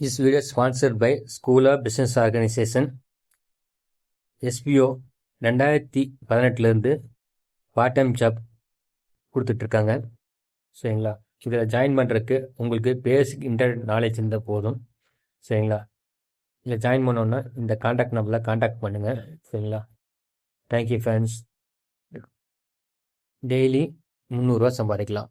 This video is sponsored by School of Business SBO ரெண்டாயிரத்தி பதினெட்டுலேருந்து part time job கொடுத்துட்ருக்காங்க. சரிங்களா? இதில் ஜாயின் பண்ணுறதுக்கு உங்களுக்கு பேசிக் இன்டர்நெட் நாலேஜ் இருந்தால் போதும். சரிங்களா? இதில் ஜாயின் பண்ணோன்னா இந்த காண்டாக்ட் நம்பரில் காண்டாக்ட் பண்ணுங்கள் சரிங்களா? தேங்க்யூ ஃப்ரெண்ட்ஸ் டெய்லி முந்நூறுரூவா சம்பாதிக்கலாம்.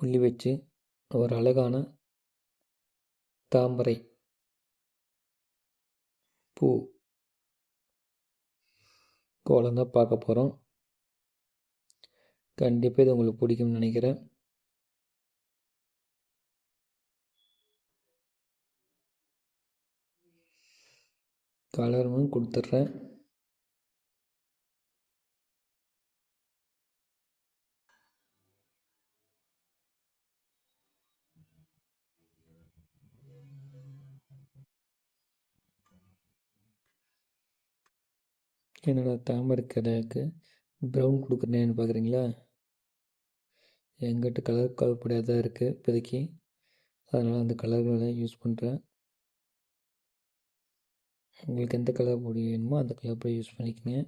புள்ளி வச்சு ஒரு அழகான தாமரை பூ கோலம் தான் பார்க்க போகிறோம் கண்டிப்பாக இது உங்களுக்கு பிடிக்கும்னு நினைக்கிறேன். கலரும் கொடுத்துட்றேன். என்னடா தாமரை கலருக்கு ப்ரௌன் கொடுக்குறேன்னு பார்க்குறீங்களா? எங்கிட்ட கலர் கலப்படியாக தான் இருக்குது இப்போதைக்கு. அதனால் அந்த கலர்களை யூஸ் பண்ணுறேன் உங்களுக்கு எந்த கலர் பொடி வேணுமோ அந்த கலர் பொடி யூஸ் பண்ணிக்கங்க.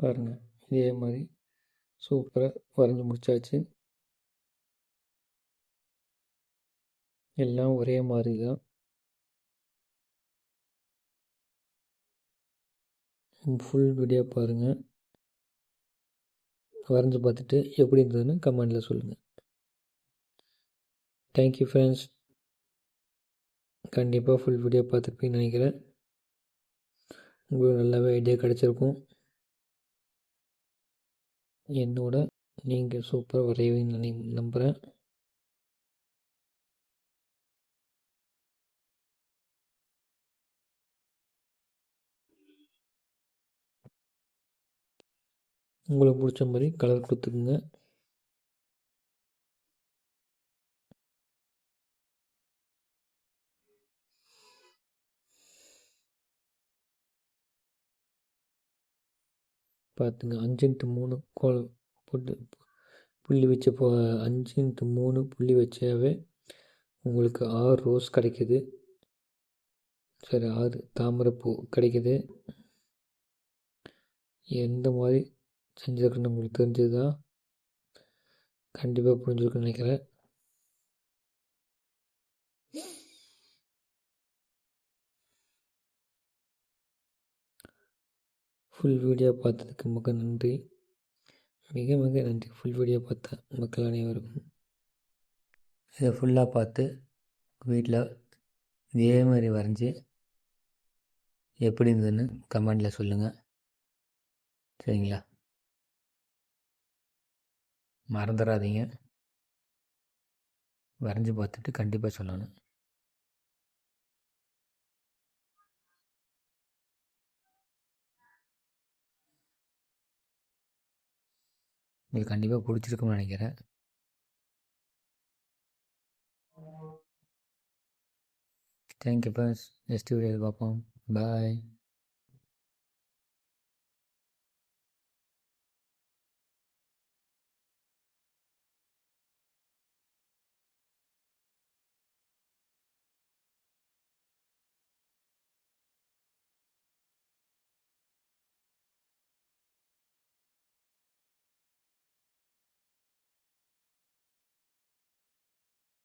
பாருங்கள் இதே மாதிரி சூப்பராக வரைஞ்சி முடிச்சாச்சு. எல்லாம் ஒரே மாதிரி தான் ஃபுல் வீடியோ பாருங்கள் வரைஞ்சி பார்த்துட்டு எப்படி இருந்ததுன்னு கமெண்டில் சொல்லுங்கள் தேங்க்யூ ஃப்ரெண்ட்ஸ் கண்டிப்பாக ஃபுல் வீடியோ பார்த்துருப்பீங்கன்னு நினைக்கிறேன். உங்களுக்கு நல்லாவே ஐடியா கிடச்சிருக்கும். என்னோட நீங்கள் சூப்பராக வரைவீங்கன்னு நினை நம்புகிறேன் உங்களுக்கு பிடிச்ச மாதிரி கலர் கொடுத்துக்குங்க. பார்த்துங்க அஞ்சு இன்ட்டு மூணு கோல் போட்டு புள்ளி வச்ச போ அஞ்சு இன்ட்டு மூணு புள்ளி வச்சாவே உங்களுக்கு ஆறு ரோஸ் கிடைக்குது. சரி ஆறு தாமரைப்பூ கிடைக்குது. எந்த மாதிரி செஞ்சுருக்குன்னு உங்களுக்கு தெரிஞ்சதா? கண்டிப்பாக புரிஞ்சிருக்குன்னு நினைக்கிறேன். ஃபுல் வீடியோ பார்த்ததுக்கு மிக நன்றி. மிக மிக நன்றி. ஃபுல் வீடியோ பார்த்த மக்கள் அனைவருக்கும். இதை ஃபுல்லாக பார்த்து வீட்டில் இதே மாதிரி வரைஞ்சி எப்படி இருந்ததுன்னு கமெண்டில் சொல்லுங்கள் சரிங்களா? மறந்துடாதீங்க வரைஞ்சி பார்த்துட்டு கண்டிப்பாக சொல்லணும். உங்களுக்கு கண்டிப்பாக பிடிச்சிருக்கும்னு நினைக்கிறேன். தேங்க்யூ பஸ் நெக்ஸ்ட் வீடியோவில் பார்ப்போம். பாய்